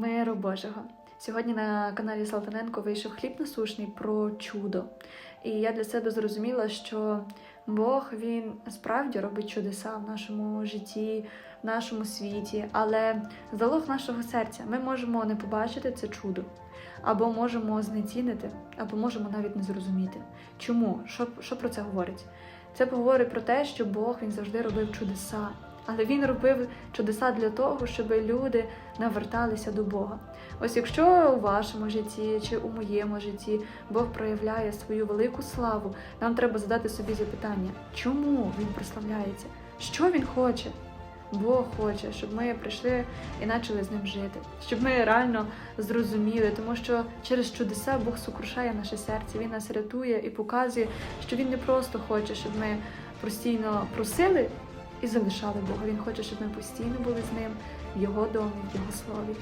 Миру Божого. Сьогодні на каналі Салтаненко вийшов хліб насушний про чудо. І я для себе зрозуміла, що Бог він справді робить чудеса в нашому житті, в нашому світі, але залог нашого серця ми можемо не побачити це чудо, або можемо знецінити, або можемо навіть не зрозуміти. Чому? Що, що про це говорить? Це говорить про те, що Бог він завжди робив чудеса. Але він робив чудеса для того, щоб люди наверталися до Бога. Ось якщо у вашому житті чи у моєму житті Бог проявляє свою велику славу, нам треба задати собі запитання, чому він прославляється? Що він хоче? Бог хоче, щоб ми прийшли і почали з ним жити, щоб ми реально зрозуміли, тому що через чудеса Бог сокрушає наше серце, Він нас рятує і показує, що Він не просто хоче, щоб ми постійно просили і залишали Бога. Він хоче, щоб ми постійно були з ним в Його домі, в Його слові.